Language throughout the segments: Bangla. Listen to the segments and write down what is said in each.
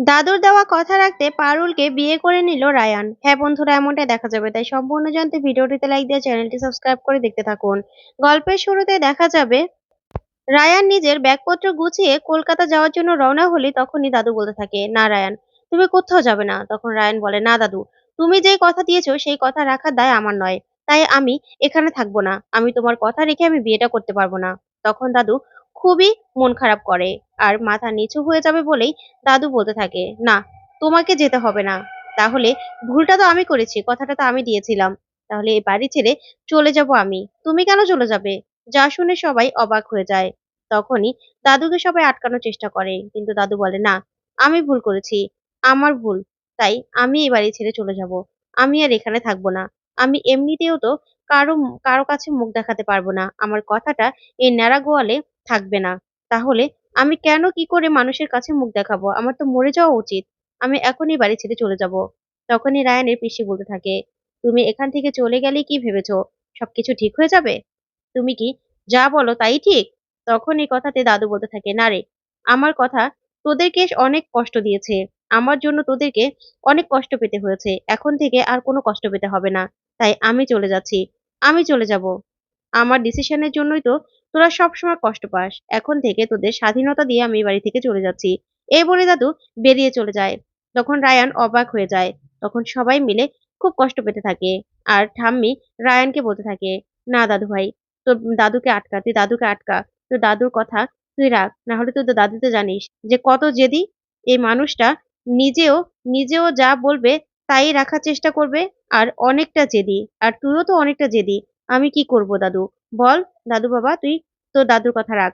দাদুর দেওয়া কথা রাখতে পারুলকে বিয়ে করে নিল রায়ান। হ্যাঁ বন্ধুরা, এমনটাই দেখা যাবে। তাই সম্পূর্ণ জানতে ভিডিওটিতে লাইক দিয়ে চ্যানেলটি সাবস্ক্রাইব করে দেখতে থাকুন। গল্পের শুরুতে দেখা যাবে, রায়ান নিজের ব্যাগপত্র গুছিয়ে কলকাতা যাওয়ার জন্য রওনা হলে তখনই দাদু বলতে থাকে, না রায়ান, তুমি কোথাও যাবে না। তখন রায়ান বলে, না দাদু, তুমি যে কথা দিয়েছ সেই কথা রাখার দায় আমার নয়। তাই আমি এখানে থাকব না। আমি তোমার কথা রেখে আমি বিয়েটা করতে পারব না। তখন দাদু খুবই মন খারাপ করে। আর মাথা নিচু হয়ে যাবে বলেই দাদু বলতে থাকে, না, তোমাকে যেতে হবে না। তাহলে ভুলটা তো আমি করেছি, কথাটা তো আমি দিয়েছিলাম। তাহলে এই বাড়ি ছেড়ে চলে যাব আমি। তুমি কেন চলে যাবে? যা শুনে সবাই অবাক হয়ে যায়। তখনই দাদুকে সবাই আটকানোর চেষ্টা করে, কিন্তু দাদু বলে, না, আমি ভুল করেছি, আমার ভুল। তাই আমি এই বাড়ি ছেড়ে চলে যাব। আমি আর এখানে থাকব না। আমি এমনিতেও তো কারও কারও কাছে মুখ দেখাতে পারব না। আমার কথাটা এই ন্যাড়া গোয়ালে থাকবে না। তাহলে আমি কেন কি করে মানুষের কাছে মুখ দেখাবো? আমার তো মরে যাওয়া উচিত। আমি এখনই বাড়ি ছেড়ে চলে যাব। তখনই রায়ানের পিসি বলতে থাকে, তুমি এখান থেকে চলে গেলে কি ভেবেছো? সবকিছু ঠিক হয়ে যাবে? তুমি কি যা বলো তাই ঠিক? তখন এই কথাতে দাদু বলতে থাকে, না রে, আমার কথা তোদেরকে অনেক কষ্ট দিয়েছে। আমার জন্য তোদেরকে অনেক কষ্ট পেতে হয়েছে। এখন থেকে আর কোনো কষ্ট পেতে হবে না। তাই আমি চলে যাচ্ছি। আমি চলে যাব। আমার ডিসিশনের জন্যই তো তোরা সবসময় কষ্ট পাস। এখন থেকে তোদের স্বাধীনতা দিয়ে আমি বাড়ি থেকে চলে যাচ্ছি। এই বলে দাদু বেরিয়ে চলে যায়। তখন রায়ান অবাক হয়ে যায়। তখন সবাই মিলে খুব কষ্ট পেতে থাকে। আর ঠাম্মি রায়ানকে বলতে থাকে, না দাদু ভাই, তোর দাদুকে আটকা, তুই দাদুকে আটকা। তোর দাদুর কথা তুই রাখ। না হলে তুই তো দাদু তো জানিস যে কত জেদি এই মানুষটা নিজেও নিজেও যা বলবে তাই রাখার চেষ্টা করবে। আর অনেকটা জেদি। আর তুইও তো অনেকটা জেদি। আমি কি করব, দাদু? বল। দাদু বাবা, তুই তোর দাদুর কথা রাখ।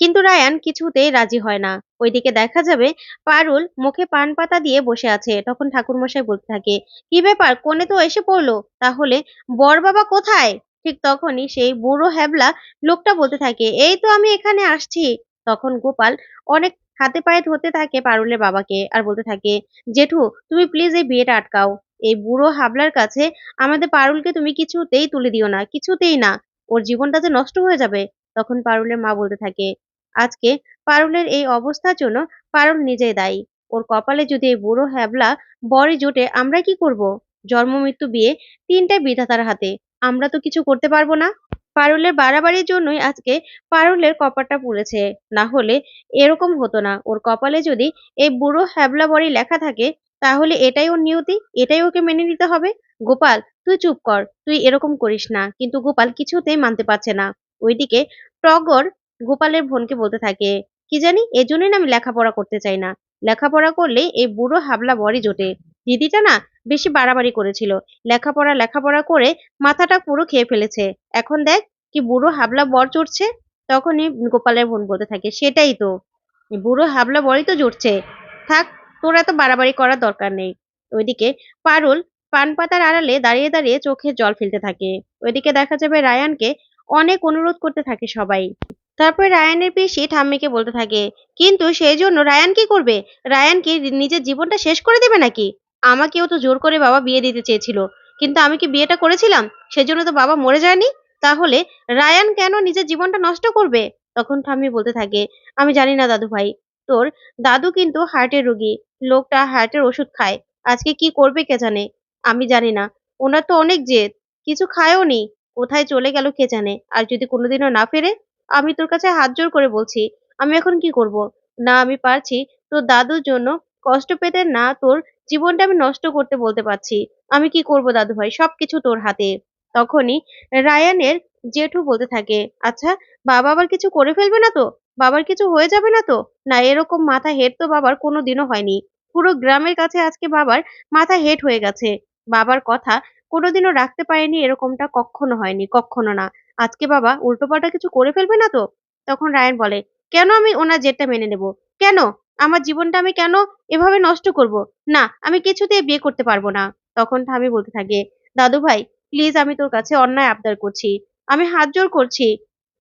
কিন্তু রায়ান কিছুতেই রাজি হয় না। ওইদিকে দেখা যাবে পারুল মুখে পান পাতা দিয়ে বসে আছে। তখন ঠাকুরমশাই বলতে থাকে, কি ব্যাপার? কোণে তো এসে পড়ল। তাহলে বর বাবা কোথায়? ঠিক তখনই সেই বুড়ো হ্যাবলা লোকটা বলতে থাকে, এই তো আমি এখানে আসছি। তখন গোপাল অনেক হাতে পায়ে ধরতে থাকে পারুলের বাবাকে আর বলতে থাকে, জেঠু, তুমি প্লিজ এই বিয়েটা আটকাও। এই বুড়ো হাবলার কাছে আমাদের পারুলকে তুমি কিছুতেই তুলে দিও না, কিছুতেই না। ওর জীবনটা যে নষ্ট হয়ে যাবে, তখন পারুলের মা বলতে থাকে। আজকে পারুলের এই অবস্থার জন্য পারুল নিজেই দায়ী। ওর কপালে যদি এই বুড়ো হ্যাবলা বরে জোটে, আমরা কি করব? জন্ম, মৃত্যু, বিয়ে তিনটাই বিধাতার হাতে। আমরা তো কিছু করতে পারব না। পারুলের বাড়াবাড়ির জন্যই আজকে পারুলের কপালটা পুড়েছে। না হলে এরকম হতো না। ওর কপালে যদি এই বুড়ো হ্যাবলা বড়ি লেখা থাকে তাহলে এটাই ওর নিয়তি, এটাই ওকে মেনে নিতে হবে। গোপাল, তুই চুপ কর, তুই এরকম করিস না। কিন্তু গোপাল কিছুতেই মানতে পারছে না। ওইদিকে টগর গোপালের বোনকে বলতে থাকে, কি জানি, এজন্যই না আমি লেখাপড়া করতে চাই না। লেখাপড়া করলে এই বুড়ো হাবলা বড়ি জোটে। দিদিটা না বেশি বাড়াবাড়ি করেছিল। লেখাপড়া লেখাপড়া করে মাথাটা পুরো খেয়ে ফেলেছে। এখন দেখ, কি বুড়ো হাবলা বর চড়ছে তখনই গোপালের বোন বলতে থাকে, সেটাই তো। বুড়ো হাবলা বরই তো জুটছে। থাক তোর এত বাড়াবাড়ি করার দরকার নেই। ওইদিকে পারুল পান পাতার আড়ালে দাঁড়িয়ে দাঁড়িয়ে চোখে জল ফেলতে থাকে। ওইদিকে দেখা যাবে রায়ানকে অনেক অনুরোধ করতে থাকে সবাই। তারপর রায়ানের পিসি ঠাম্মিকে বলতে থাকে, কিন্তু সেই জন্য রায়ান কি করবে? রায়ান কি নিজের জীবনটা শেষ করে দেবে নাকি? আমাকেও তো জোর করে বাবা বিয়ে দিতে চেয়েছিল। কিন্তু আমি কি বিয়েটা করেছিলাম? সেজন্য তো বাবা মরে যায়নি? তাহলে রায়ান কেন নিজের জীবনটা নষ্ট করবে? তখন ঠাম্মি বলতে থাকে, আমি জানি না দাদু ভাই তোর দাদু কিন্তু হার্টের রোগী। লোকটা হার্টের ওষুধ খায়। আজকে কি করবে কে জানে? আমি জানি না। ওনার তো অনেক জেদ। কিছু খায়ও নি। কোথায় চলে গেল কে জানে? আর যদি কোনোদিনও না ফেরে, আমি তোর কাছে হাত জোর করে বলছি, আমি এখন কি করব? না, আমি পারছি। তোর দাদুর জন্য কষ্ট পেতে না তোর জীবনটা আমি নষ্ট করতে বলতে পারছি। আমি কি করব দাদু ভাই? সবকিছু তোর হাতে। তখনই রায়ানের জেঠু বলতে থাকে আচ্ছা বাবা আবার কিছু করে ফেলবে না তো? বাবার কিছু হয়ে যাবে না তো? না, এরকম মাথা হেট তো বাবার কোনো দিনও হয়নি। পুরো গ্রামের কাছে আজকে বাবার মাথা হেট হয়ে গেছে। বাবার কথা কোনোদিনও রাখতে পারেনি, এরকমটা কখনো হয়নি, কখনো না। আজকে বাবা উল্টোপাল্টা কিছু করে ফেলবে না তো? তখন রায়ন বলে, কেন আমি ওনার জেদটা মেনে নেব? কেন? আমার জীবনটা আমি কেন এভাবে নষ্ট করব? না, আমি কিছুতেই বিয়ে করতে পারব না। তখন ঠামি বলতে থাকে, দাদু ভাই প্লিজ আমি তোর কাছে অন্যায় আবদার করছি। আমি হাত জোর করছি।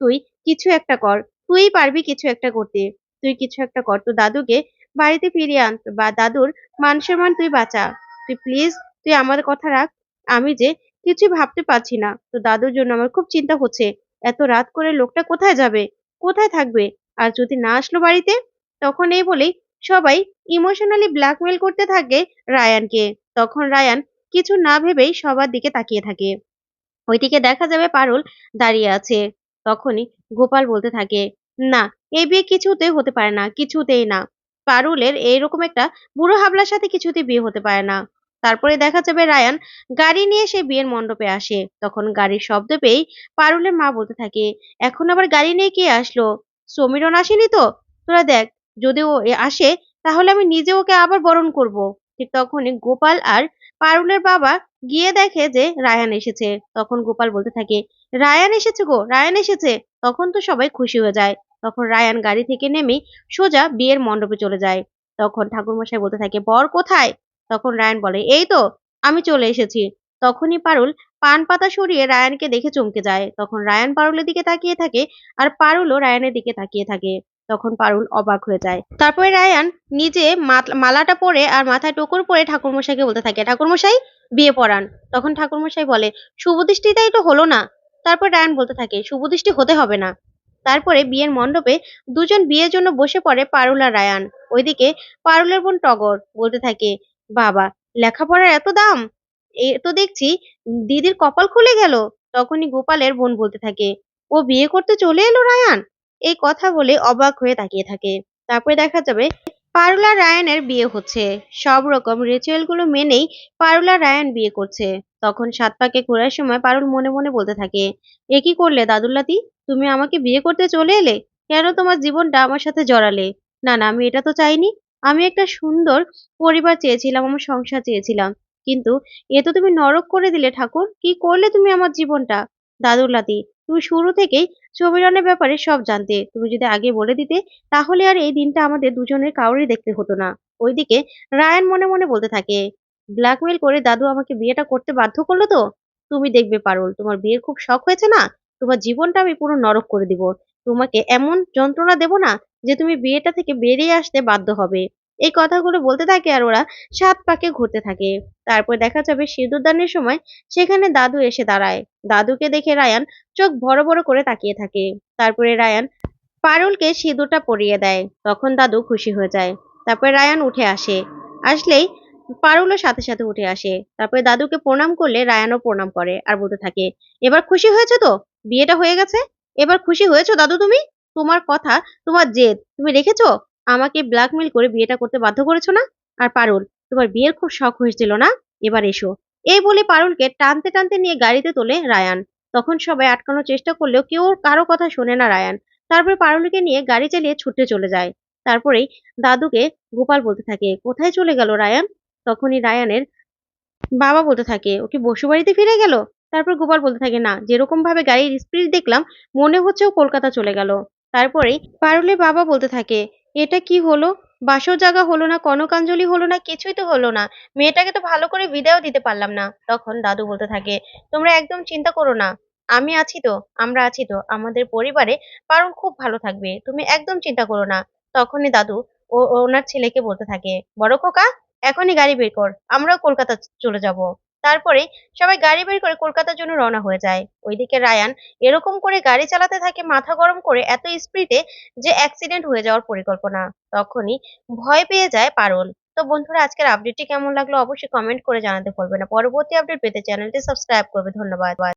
তুই কিছু একটা কর। তুই পারবি কিছু একটা করতে। তুই কিছু একটা কর। তো দাদুকে বাড়িতে ফিরিয়ে আন বা দাদুর মান সম্মান তুই বাঁচা। তুই প্লিজ তুই আমার কথা রাখ। আমি যে কিছু ভাবতে পারছি না। তো দাদুর জন্য আমার খুব চিন্তা হচ্ছে। এত রাত করে লোকটা কোথায় যাবে? কোথায় থাকবে? আর যদি না আসলো বাড়িতে? তখন এই বলেই সবাই ইমোশনালি ব্ল্যাকমেল করতে থাকে রায়ানকে। তখন রায়ান কিছু না ভেবেই সবার দিকে তাকিয়ে থাকে। ওইদিকে দেখা যাবে পারুল দাঁড়িয়ে আছে। তখনই গোপাল বলতে থাকে, না, এই বিয়ে কিছুতেই হতে পারে না, কিছুতেই না। পারুলের এইরকম একটা বুড়ো হাবলার সাথে কিছুতেই বিয়ে হতে পারে না। তারপরে দেখা যাবে রায়ান গাড়ি নিয়ে সে বিয়ের মণ্ডপে আসে। তখন গাড়ির শব্দ পেয়েই পারুলের মা বলতে থাকে, এখন আবার গাড়ি নিয়ে কে আসলো? সমীরন আসেনি তো? তোরা দেখ, যদি ও আসে, তাহলে আমি নিজে ওকে আবার বরণ করব। ঠিক তখনই গোপাল আর পারুলের বাবা গিয়ে দেখে যে রায়ান এসেছে। তখন গোপাল বলতে থাকে রায়ান এসেছে গো, রায়ান এসেছে। তখন তো সবাই খুশি হয়ে যায়। তখন রায়ান গাড়ি থেকে নেমে সোজা বিয়ের মণ্ডপে চলে যায়। তখন ঠাকুরমশাই বলতে থাকে, বর কোথায়? তখন রায়ান বলে, এই তো, আমি চলে এসেছি। তখনই পারুল পান পাতা সরিয়ে রায়ানকে দেখে চমকে যায়। তখন রায়ান পারুলের দিকে তাকিয়ে থাকে আর পারুলও রায়ানের দিকে তাকিয়ে থাকে। তখন পারুল অবাক হয়ে যায়। তারপরে রায়ান নিজে মালাটা পরে আর মাথায় টোকর পরে ঠাকুরমশাইকে বলতে থাকে, ঠাকুরমশাই, বিয়ে পড়ান। তখন ঠাকুরমশাই বলে, শুভ দৃষ্টিটাই তো হলো না। তারপর রায়ান বলতে থাকে শুভ দৃষ্টি হতে হবে না। তারপরে বিয়ের মণ্ডপে দুজন বিয়ের জন্য বসে পড়ে পারুল রায়ান। ওইদিকে পারুলের বোন টগর বলতে থাকে, বাবা, লেখাপড়ার এত দাম? এ তো দেখছি দিদির কপাল খুলে গেল। তখনই গোপালের বোন বলতে থাকে, ও বিয়ে করতে চলে এলো রায়ান? এই কথা বলে অবাক হয়ে তাকিয়ে থাকে। তারপরে দেখা যাবে পারুলা রায়ানের বিয়ে হচ্ছে। সব রকম রিচুয়ালগুলো মেনেই পারুলা রায়ান বিয়ে করছে। তখন সাত পাকে ঘোরার সময় পারুল মনে মনে বলতে থাকে, এ কি করলে দাদুল্লাতি তুমি আমাকে বিয়ে করতে চলে এলে? কেন তোমার জীবনটা আমার সাথে জড়ালে? না না, আমি এটা তো চাইনি। আমি একটা সুন্দর পরিবার চেয়েছিলাম, আমার সংসার চেয়েছিলাম। কিন্তু এ তো তুমি নরক করে দিলে ঠাকুর। কি করলে তুমি আমার জীবনটা? দাদুল্লাতি তুমি শুরু থেকেই সমীরনের ব্যাপারে সব জানতে। তুমি যদি আগে বলে দিতে, তাহলে আর এই দিনটা আমাদের দুজনের কাউরই দেখতে হতো না। ওইদিকে রায়ান মনে মনে বলতে থাকে ব্ল্যাকমেল করে দাদু আমাকে বিয়েটা করতে বাধ্য করল তো? তুমি দেখবে পারুল, তোমার বিয়ের খুব শখ হয়েছে না? তোমার জীবনটা আমি পুরো নরক করে দিব। তোমাকে এমন যন্ত্রণা দেব না যে তুমি বিয়েটা থেকে বেরিয়ে আসতে বাধ্য হবে। এই কথাগুলো বলতে থাকে আর ওরা সাত পাকে ঘুরতে থাকে। তারপর দেখা যাবে সিঁদুরদানের সময় সেখানে দাদু এসে দাঁড়ায়। দাদুকে দেখে রায়ান চোখ বড় বড় করে তাকিয়ে থাকে। তারপরে রায়ান পারুলকে সিঁদুরটা পরিয়ে দেয়। তখন দাদু খুশি হয়ে যায়। তারপরে রায়ান উঠে আসে। আসলেই পারুলও সাথে সাথে উঠে আসে। তারপরে দাদুকে প্রণাম করলে রায়ানও প্রণাম করে আর বলতে থাকে, এবার খুশি হয়েছে তো? বিয়েটা হয়ে গেছে? এবার খুশি হয়েছো দাদু তুমি? তোমার কথা, তোমার জেদ, তুমি রেখেছো? আমাকে ব্ল্যাকমেল করে বিয়েটা করতে বাধ্য করেছ না? আর পারুল, তোমার বিয়ের খুব শখ হয়েছিল না? এবার এসো। এই বলে পারুলকে টানতে টানতে নিয়ে গাড়িতে তোলে রায়ান। তখন সবাই আটকানোর চেষ্টা করলেও কেউ কারও কথা শোনে না রায়ান। তারপরে পারুলকে নিয়ে গাড়ি চালিয়ে ছুটে চলে যায়। তারপরেই দাদুকে গোপাল বলতে থাকে, কোথায় চলে গেল রায়ান? তখনই রায়ানের বাবা বলতে থাকে ও কি বসু বাড়িতে ফিরে গেল? তারপর গোপাল বলতে থাকে, না, যেরকম ভাবে গাড়ির স্পিড দেখলাম, মনে হচ্ছে ও কলকাতা চলে গেল। তারপরেই পারুলের বাবা বলতে থাকে এটা কি হলো? বাসর জায়গা হলো না, কনকাঞ্জলি হলো না, কিছুই তো হলো না। মেয়েটাকে তো ভালো করে বিদায়ও দিতে পারলাম না, তখন দাদু বলতে থাকে, তোমরা একদম চিন্তা করো না, আমি আছি তো, আমরা আছি তো, আমাদের পরিবারে পারুল খুব ভালো থাকবে, তুমি একদম চিন্তা করো না। তখনই দাদু ও, ওনার ছেলেকে বলতে থাকে, বড় খোকা, এখনই গাড়ি বের কর, আমরাও কলকাতা চলে যাব। তারপরে সবাই গাড়ি বের করে কলকাতার জন্য রওনা হয়ে যায়। ওইদিকে রায়ান এরকম করে গাড়ি চালাতে থাকে, মাথা গরম করে এত স্পিডে যে অ্যাক্সিডেন্ট হয়ে যাওয়ার পরিকল্পনা। তখনই ভয় পেয়ে যায় পারুল। তো বন্ধুরা, আজকের আপডেটটি কেমন লাগল অবশ্যই কমেন্ট করে জানাতে ভুলবে না। পরবর্তী আপডেট পেতে চ্যানেলটি সাবস্ক্রাইব করবে। ধন্যবাদ।